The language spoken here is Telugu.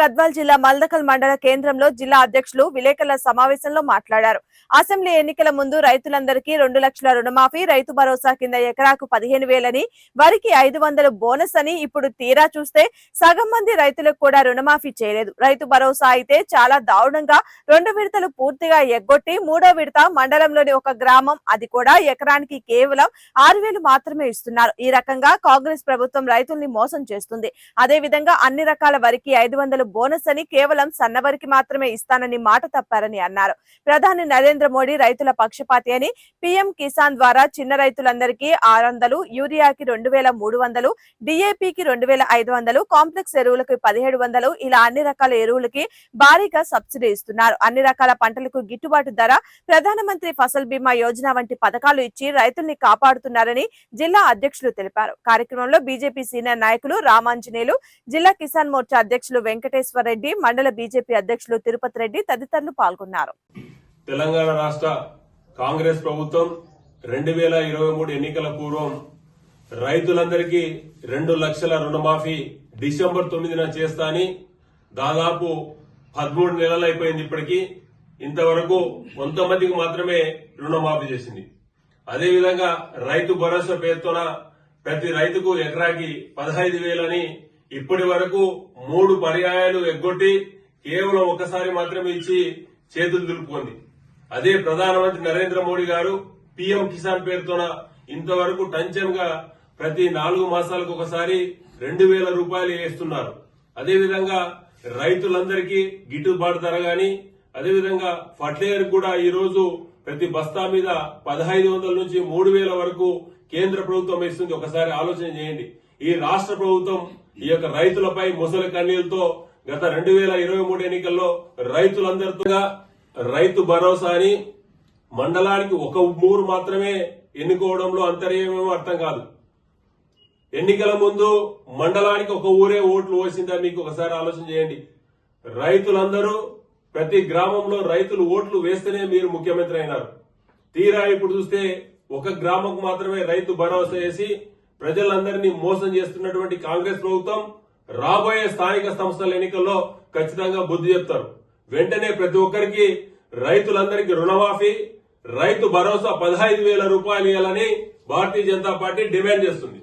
గద్వాల్ జిల్లా మల్దకల్ మండల కేంద్రంలో జిల్లా అధ్యక్షులు విలేకరుల సమావేశంలో మాట్లాడారు. అసెంబ్లీ ఎన్నికల ముందు రైతులందరికీ రెండు లక్షల రుణమాఫీ రైతు భరోసా కింద ఎకరాకు పదిహేను వేలని వరికి ఐదు వందలు బోనస్ అని ఇప్పుడు తీరా చూస్తే సగం మంది రైతులకు కూడా రుణమాఫీ చేయలేదు. రైతు భరోసా అయితే చాలా దారుణంగా రెండు విడతలు పూర్తిగా ఎగ్గొట్టి మూడో విడత మండలంలోని ఒక గ్రామం అది కూడా ఎకరానికి కేవలం ఆరు వేలు మాత్రమే ఇస్తున్నారు. ఈ రకంగా కాంగ్రెస్ ప్రభుత్వం రైతుల్ని మోసం చేస్తుంది. అదే విధంగా అన్ని రకాల వారికి ఐదు వందలు బోనస్ అని కేవలం సన్నవారికి మాత్రమే ఇస్తానని మాట తప్పారని అన్నారు. ప్రధాని నరేంద్ర మోడీ రైతుల పక్షపాతి అని పీఎం కిసాన్ ద్వారా చిన్న రైతులందరికీ ఆరు వందలు యూరియాకి రెండు వేల మూడు వందలు డిఏపికి రెండు వేల ఐదు వందలు కాంప్లెక్స్ ఎరువులకు పదిహేడు వందలు ఇలా అన్ని రకాల ఎరువులకి భారీగా సబ్సిడీ ఇస్తున్నారు. అన్ని రకాల పంటలకు గిట్టుబాటు ధర ప్రధానమంత్రి ఫసల్ బీమా యోజన వంటి పథకాలు ఇచ్చి రైతుల్ని కాపాడుతున్నారని జిల్లా అధ్యక్షులు తెలిపారు. కార్యక్రమంలో బీజేపీ సీనియర్ నాయకులు రామాంజనేయులు జిల్లా కిసాన్ మోర్చా అధ్యక్షులు వెంకటేశ్వర రెడ్డి మండల బీజేపీ అధ్యక్షులు తిరుపతి రెడ్డి తదితరులు పాల్గొన్నారు. తెలంగాణ రాష్ట్ర కాంగ్రెస్ ప్రభుత్వం రెండు వేల ఇరవై మూడు ఎన్నికల పూర్వం రైతులందరికీ రెండు లక్షల రుణమాఫీ డిసెంబర్ తొమ్మిదిన చేస్తా అని దాదాపు పదమూడు నెలలు అయిపోయింది ఇప్పటికీ. ఇంతవరకు కొంతమందికి మాత్రమే రుణమాఫీ చేసింది. అదేవిధంగా రైతు భరోసా పేరుతోన ప్రతి రైతుకు ఎకరాకి పదహైదు వేలని ఇప్పటి వరకు మూడు పర్యాయాలు ఎగ్గొట్టి కేవలం ఒకసారి మాత్రమే ఇచ్చి చేతులు దులుపుకుంది అదే ప్రధానమంత్రి నరేంద్ర మోడీ గారు పీఎం కిసాన్ పేరుతోన ఇంతవరకు టంచన్గా ప్రతి నాలుగు మాసాలకు ఒకసారి రెండు వేల రూపాయలు వేస్తున్నారు. అదేవిధంగా రైతులందరికీ గిట్టుబాటు ధర గాని అదేవిధంగా ఫర్టిలైజర్ కూడా ఈ రోజు ప్రతి బస్తా మీద పదహైదు వందల నుంచి మూడు వేల వరకు కేంద్ర ప్రభుత్వం ఇస్తుంది ఒకసారి ఆలోచన చేయండి. ఈ రాష్ట్ర ప్రభుత్వం ఈ యొక్క రైతులపై ముసలి కన్నీళ్ళతో గత రెండు వేల ఇరవై మూడు ఎన్నికల్లో రైతులందరితో రైతు భరోసా అని మండలానికి ఒక మూరు మాత్రమే ఎన్నుకోవడంలో అంతర్యమేమో అర్థం కాదు. ఎన్నికల ముందు మండలానికి ఒక ఊరే ఓట్లు వేసిందా మీకు ఒకసారి ఆలోచన చేయండి. రైతులందరూ ప్రతి గ్రామంలో రైతులు ఓట్లు వేస్తేనే మీరు ముఖ్యమంత్రి అయినారు. తీరా ఇప్పుడు చూస్తే ఒక గ్రామకు మాత్రమే రైతు భరోసా వేసి ప్రజలందరినీ మోసం చేస్తున్నటువంటి కాంగ్రెస్ ప్రభుత్వం రాబోయే స్థానిక సంస్థల ఎన్నికల్లో ఖచ్చితంగా బుద్ధి చెప్తారు. వెంటనే ప్రతి ఒక్కరికి రైతులందరికీ రుణమాఫీ రైతు భరోసా పదహైదు వేల రూపాయలు ఇవ్వాలని భారతీయ జనతా పార్టీ డిమాండ్ చేస్తుంది.